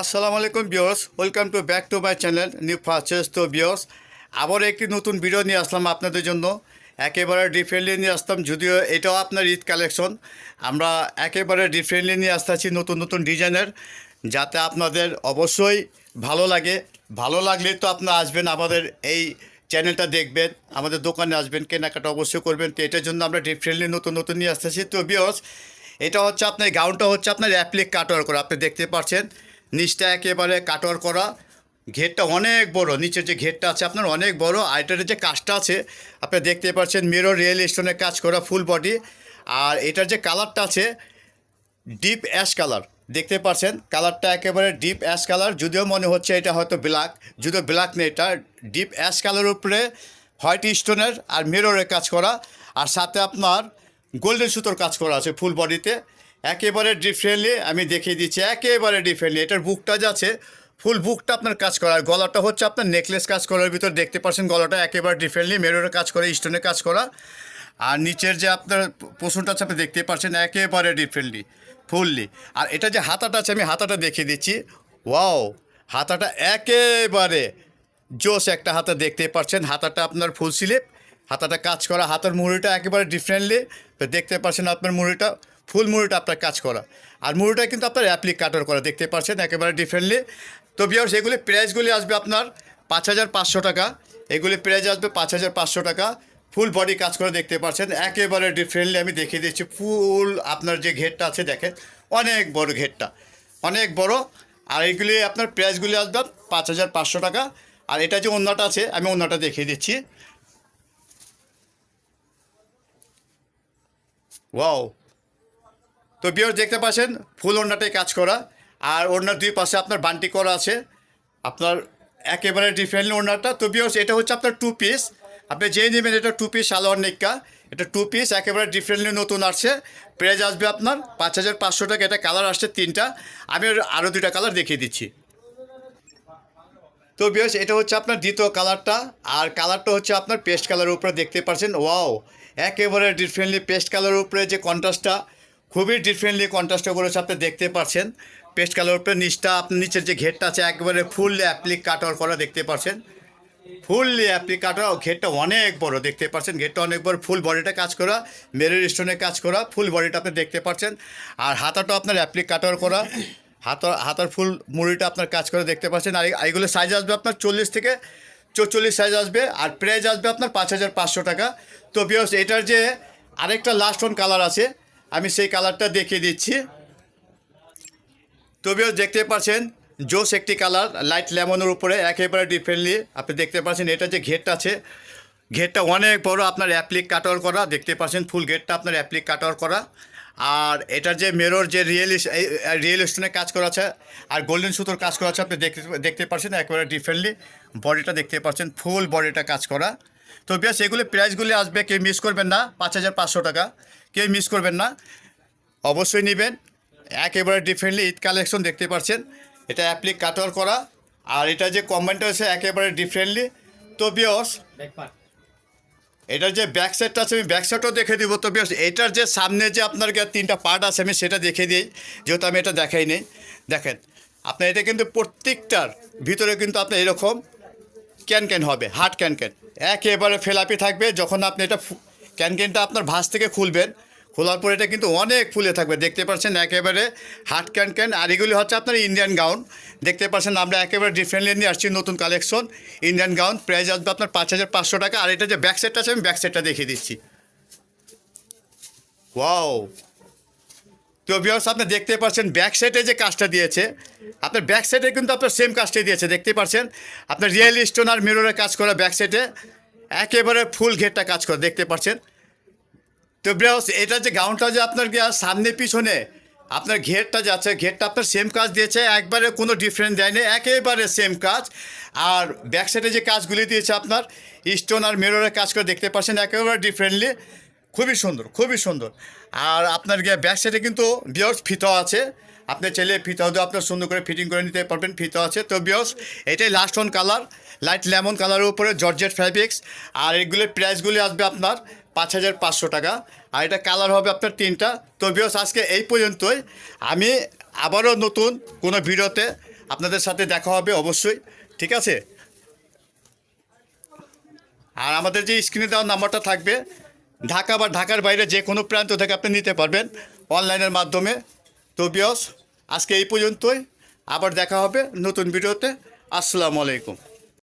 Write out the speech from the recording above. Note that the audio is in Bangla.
আসসালামু আলাইকুম বিয়স welcome to back to my channel new purchase তো বিয়স আবার একটি নতুন ভিডিও নিয়ে আসলাম আপনাদের জন্য। একেবারে ডিফারেন্টলি নিয়ে আসতাম, যদিও এটাও আপনার ঈদ কালেকশন আমরা একেবারে ডিফারেন্টলি নিয়ে আসতেছি নতুন নতুন ডিজাইনের যাতে আপনাদের অবশ্যই ভালো লাগে। ভালো লাগলে তো আপনারা আসবেন আমাদের এই চ্যানেলটা দেখবেন, আমাদের দোকানে আসবেন, কেনাকাটা অবশ্যই করবেন। তো এটার জন্য আমরা ডিফারেন্টলি নতুন নতুন নিয়ে আসতেছি। তো বিয়স এটা হচ্ছে আপনার গাউনটা হচ্ছে আপনার অ্যাপ্লিক কাটোয়ার করা, আপনি দেখতে পাচ্ছেন নিচটা একেবারে কাটোয়ার করা। ঘেরটা অনেক বড়, নিচের যে ঘেরটা আছে আপনার অনেক বড়, আর যে কাজটা আছে, আপনি দেখতে পাচ্ছেন মিরর রিয়েল স্টোনের কাজ করা ফুল বডি আর এটার যে কালারটা আছে ডিপ অ্যাশ কালার দেখতে পাচ্ছেন? কালারটা একেবারে ডিপ অ্যাশ কালার যদিও মনে হচ্ছে এটা হয়তো ব্ল্যাক যদিও ব্ল্যাক নেই এটা ডিপ অ্যাশ কালারের উপরে হোয়াইট স্টোনের আর মিররের কাজ করা। আর সাথে আপনার গোল্ডেন সুতোর কাজ করা আছে ফুল বডিতে একেবারে ডিফারেন্টলি আমি দেখিয়ে দিচ্ছি, একেবারে ডিফারেন্টলি এটার বুকটা যে আছে ফুল বুকটা আপনার কাজ করা। গলাটা হচ্ছে আপনার নেকলেস কাজ করার ভিতর দেখতে পাচ্ছেন, গলাটা একেবারে ডিফারেন্টলি মেরোরের কাজ করা স্টোনের কাজ করা। আর নিচের যে আপনার পোষণটা আছে, আপনি দেখতে পাচ্ছেন, একেবারে ডিফারেন্টলি ফুললি আর এটা যে হাতাটা আছে, আমি হাতাটা দেখিয়ে দিচ্ছি। ওয়াও হাতাটা একেবারে জোস একটা হাতা দেখতে পাচ্ছেন। হাতাটা আপনার ফুল স্লিপ হাতাটা কাজ করা, হাতার মুড়িটা একেবারে ডিফারেন্টলি দেখতে পাচ্ছেন আপনার মুড়িটা ফুল মুড়িটা আপনার কাজ করা। আর মুড়িটা কিন্তু আপনার অ্যাপ্লিক কাটার করা, দেখতে পাচ্ছেন একেবারে ডিফারেন্টলি তো বিয়ার সেগুলি প্রাইসগুলি আসবে আপনার পাঁচ হাজার পাঁচশো টাকা। এগুলি প্রাইস আসবে পাঁচ হাজার পাঁচশো টাকা। ফুল বডি কাজ করে দেখতে পাচ্ছেন, একেবারে ডিফারেন্টলি আমি দেখিয়ে দিচ্ছি ফুল আপনার যে ঘেরটা আছে, দেখেন, অনেক বড় ঘেরটা, অনেক বড়। আর এইগুলি আপনার প্রাইসগুলি আসবে পাঁচ হাজার পাঁচশো টাকা। আর এটা যে অন্যটা আছে, আমি অন্যটা দেখিয়ে দিচ্ছি। ওয়াও তো বিয়ার দেখতে পাচ্ছেন ফুল ওড়নাটাই কাজ করা। আর ওড়নার দুই পাশে আপনার বান্টি করা আছে। আপনার একেবারে ডিফারেন্ট ওড়নাটা। তো বিয়ার্স এটা হচ্ছে আপনার টু পিস আপনি যেই নেবেন, এটা টু পিস সালোয়ার নিক্কা। এটা টু পিস একেবারে ডিফারেন্টলি নতুন আসছে। প্রাইস আসবে আপনার পাঁচ হাজার পাঁচশো টাকা। এটা কালার আসছে তিনটা। আমি আরও দুইটা কালার দেখিয়ে দিচ্ছি। তো বিয়ার্স এটা হচ্ছে আপনার দ্বিতীয় কালারটা আর কালারটা হচ্ছে আপনার পেস্ট কালারের উপরে। দেখতে পাচ্ছেন? ওয়াও একেবারে ডিফারেন্টলি পেস্ট কালারের উপরে যে কন্ট্রাস্টটা খুবই ডিফারেন্টলি কন্ট্রাস্টটা করেছে আপনি দেখতে পাচ্ছেন। পেস্ট কালারের উপরে নিচটা, আপনার নিচের যে ঘেরটা আছে, একবারে ফুললি অ্যাপ্লিক কাটার করা দেখতে পাচ্ছেন। ফুললি অ্যাপ্লিক কাটা ঘেরটা অনেক বড় দেখতে পাচ্ছেন। ঘেরটা অনেক বড় ফুল বডিটা কাজ করা মেরের স্টোনে কাজ করা ফুল বডিটা আপনি দেখতে পাচ্ছেন। আর হাতাটা আপনার অ্যাপ্লিক কাটার করা, হাতা, হাতার ফুল মুড়িটা আপনার কাজ করে দেখতে পাচ্ছেন। আর এই- এইগুলো সাইজ আসবে আপনার চল্লিশ থেকে চল্লিশ সাইজ আসবে, আর প্রাইস আসবে আপনার পাঁচ হাজার পাঁচশো টাকা। তো বিয়স এটার যে আরেকটা লাস্ট ওয়ান কালার আছে আমি সেই কালারটা দেখিয়ে দিচ্ছি। তো বিয়স দেখতে পাচ্ছেন জোস একটি কালার, লাইট লেমনের উপরে একেবারে ডিফারেন্টলি আপনি দেখতে পাচ্ছেন, এটা যে ঘেরটা আছে, ঘেরটা অনেক বড়, আপনার অ্যাপ্লিক কাটার করা, দেখতে পাচ্ছেন ফুল গেটটা আপনার অ্যাপ্লিক কাটার করা। আর এটার যে মেরর যে রিয়েল রিয়েল স্টোনের কাজ করা আছে, আর গোল্ডেন সুতোর কাজ করা আছে, আপনি দেখতে দেখতে পাচ্ছেন, একেবারে ডিফারেন্টলি বডিটা দেখতে পাচ্ছেন ফুল বডিটা কাজ করা। তো বেশ এগুলি প্রাইসগুলি আসবে কেউ মিস করবেন না পাঁচ হাজার পাঁচশো টাকা। কেউ মিস করবেন না। অবশ্যই নেবেন। একেবারে ডিফারেন্টলি ঈদ কালেকশন দেখতে পাচ্ছেন। এটা অ্যাপ্লিক কাটার করা। আর এটা যে কমেন্টটা আছে একেবারে ডিফারেন্টলি তো বিয়স এটার যে ব্যাক সাইডটা আছে আমি ব্যাক সাইডটাও দেখে দিব। তো বেশ এটার যে সামনে যে আপনার তিনটা পার্ট আছে আমি সেটা দেখে দিই। যেহেতু আমি এটা দেখাই নেই। দেখেন আপনার এটা কিন্তু প্রত্যেকটার ভিতরে কিন্তু আপনার এরকম ক্যান ক্যান হবে, হার্ড ক্যান ক্যান একেবারে ফেলাপি থাকবে যখন আপনি এটা ক্যান ক্যানটা আপনার ভাঁজ থেকে খুলবেন, খোলার পর এটা কিন্তু অনেক ফুলে থাকবে। দেখতে পাচ্ছেন একেবারে হার্ড ক্যান ক্যান আর এগুলি হচ্ছে আপনার ইন্ডিয়ান গাউন দেখতে পাচ্ছেন আমরা একেবারে ডিফারেন্টলি নিয়ে আসছি নতুন কালেকশন ইন্ডিয়ান গাউন প্রাইস আসবে আপনার পাঁচ হাজার পাঁচশো টাকা। আর এটা যে ব্যাক সেটটা আছে, আমি ব্যাক সেটটা দেখিয়ে দিচ্ছি। ওয়াও তো ভিউয়ার্স আপনি দেখতে পাচ্ছেন ব্যাক সাইডে যে কাজটা দিয়েছে, আপনার ব্যাক সাইডে কিন্তু আপনার সেম কাজটাই দিয়েছে দেখতে পাচ্ছেন? আপনার রিয়েল স্টোন আর মিররের কাজ করা ব্যাক সাইডে একেবারে ফুল ঘেরটা কাজ করে দেখতে পাচ্ছেন? তো ভিউয়ার্স এটা যে গাউনটা যে আপনার সামনে পিছনে, আপনার ঘেরটা যাচ্ছে ঘেরটা আপনার সেম কাজ দিয়েছে, একবারে কোনো ডিফারেন্স দেয়নি, একেবারে সেম কাজ। আর ব্যাক সাইডে যে কাজগুলি দিয়েছে আপনার স্টোন আর মিররের কাজ করে, দেখতে পাচ্ছেন, একেবারে ডিফারেন্টলি খুবই সুন্দর খুবই সুন্দর। আর আপনার গিয়ে ব্যাক সাইডে কিন্তু বিয়স ফিতাও আছে। আপনি চাইলে ফিতাও দিয়ে আপনার সুন্দর করে ফিটিং করে নিতে পারবেন ফিতাও আছে। তো বিয়স, এটাই last one colour light lemon কালারের উপরে জর্জেট ফ্যাব্রিক্স আর এগুলোর প্রাইসগুলি আসবে আপনার পাঁচ হাজার পাঁচশো টাকা। আর এটা কালার হবে আপনার তিনটা। তো বিয়স, আজকে এই পর্যন্তই। আমি আবারও নতুন কোনো ভিডিওতে আপনাদের সাথে দেখা হবে অবশ্যই, ঠিক আছে? আর আমাদের যে স্ক্রিনে দেওয়া নাম্বারটা থাকবে ঢাকা বা ঢাকার বাইরে যে কোনো প্রান্ত থেকে আপনি নিতে পারবেন অনলাইনের মাধ্যমে। তো বিয়স আজকে এই পর্যন্তই। আবার দেখা হবে নতুন ভিডিওতে। আসসালামু আলাইকুম।